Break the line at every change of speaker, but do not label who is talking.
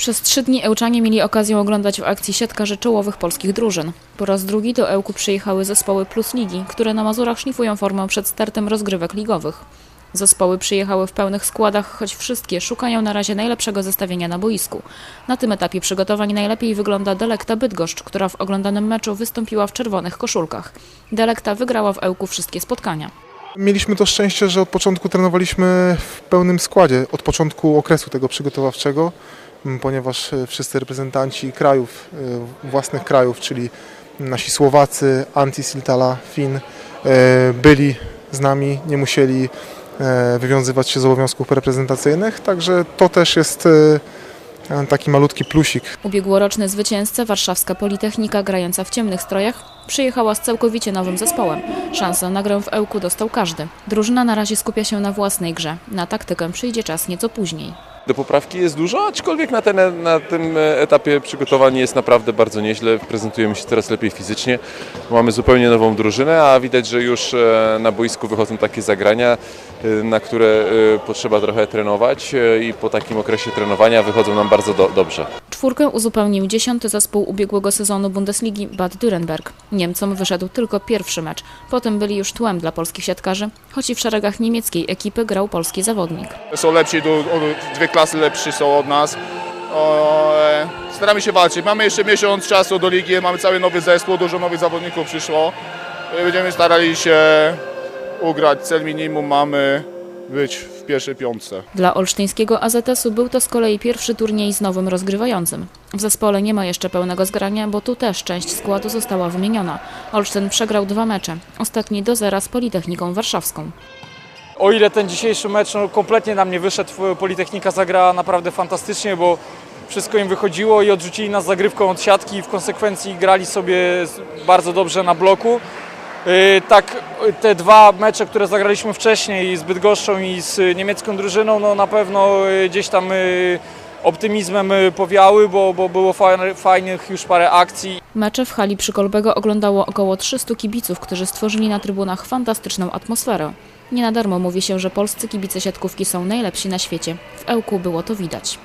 Przez trzy dni Ełczanie mieli okazję oglądać w akcji siatkarzy czołowych polskich drużyn. Po raz drugi do Ełku przyjechały zespoły Plus Ligi, które na Mazurach szlifują formę przed startem rozgrywek ligowych. Zespoły przyjechały w pełnych składach, choć wszystkie szukają na razie najlepszego zestawienia na boisku. Na tym etapie przygotowań najlepiej wygląda Delekta Bydgoszcz, która w oglądanym meczu wystąpiła w czerwonych koszulkach. Delekta wygrała w Ełku wszystkie spotkania.
Mieliśmy to szczęście, że od początku trenowaliśmy w pełnym składzie, od początku okresu tego przygotowawczego, ponieważ e, wszyscy reprezentanci krajów, e, własnych krajów, czyli nasi Słowacy, Antti Siltala, Fin, e, byli z nami, nie musieli wywiązywać się z obowiązków reprezentacyjnych, także to też jest taki malutki plusik
Ubiegłoroczny zwycięzca, warszawska Politechnika, grająca w ciemnych strojach, przyjechała z całkowicie nowym zespołem. Szansę na grę w Ełku dostał każdy. Drużyna na razie skupia się na własnej grze. Na taktykę przyjdzie czas nieco później.
Do poprawki jest dużo, aczkolwiek na, ten, na tym etapie przygotowań jest naprawdę bardzo nieźle. Prezentujemy się coraz lepiej fizycznie. Mamy zupełnie nową drużynę, a widać, że już e, na boisku wychodzą takie zagrania, e, na które e, potrzeba trochę trenować i po takim okresie trenowania wychodzą nam bardzo do, dobrze.
Czwórkę uzupełnił dziesiąty zespół ubiegłego sezonu Bundesligi Bad Dürrenberg. Niemcom wyszedł tylko pierwszy mecz. Potem byli już tłem dla polskich siatkarzy, choć i w szeregach niemieckiej ekipy grał polski zawodnik.
są lepsi, dwie klasy lepsi są od nas. O, staramy się walczyć. Mamy jeszcze miesiąc czasu do ligi, mamy cały nowy zespół, dużo nowych zawodników przyszło. Będziemy starali się ugrać. Cel minimum mamy być w pierwszej piątce.
Dla olsztyńskiego AZS-u był to z kolei pierwszy turniej z nowym rozgrywającym. W zespole nie ma jeszcze pełnego zgrania, bo tu też część składu została wymieniona. Olsztyn przegrał dwa mecze, ostatni do zera z Politechniką Warszawską.
O ile ten dzisiejszy mecz no, kompletnie nam nie wyszedł, Politechnika zagrała naprawdę fantastycznie, bo wszystko im wychodziło i odrzucili nas zagrywką od siatki i w konsekwencji grali sobie bardzo dobrze na bloku. Yy, Tak, te dwa mecze, które zagraliśmy wcześniej z Bydgoszczą i z niemiecką drużyną, no na pewno gdzieś tam optymizmem powiały, bo, bo było fajnych już parę akcji
Mecze w hali przy Kolbego oglądało około 300 kibiców, którzy stworzyli na trybunach fantastyczną atmosferę. Nie na darmo mówi się, że polscy kibice siatkówki są najlepsi na świecie. W Ełku było to widać.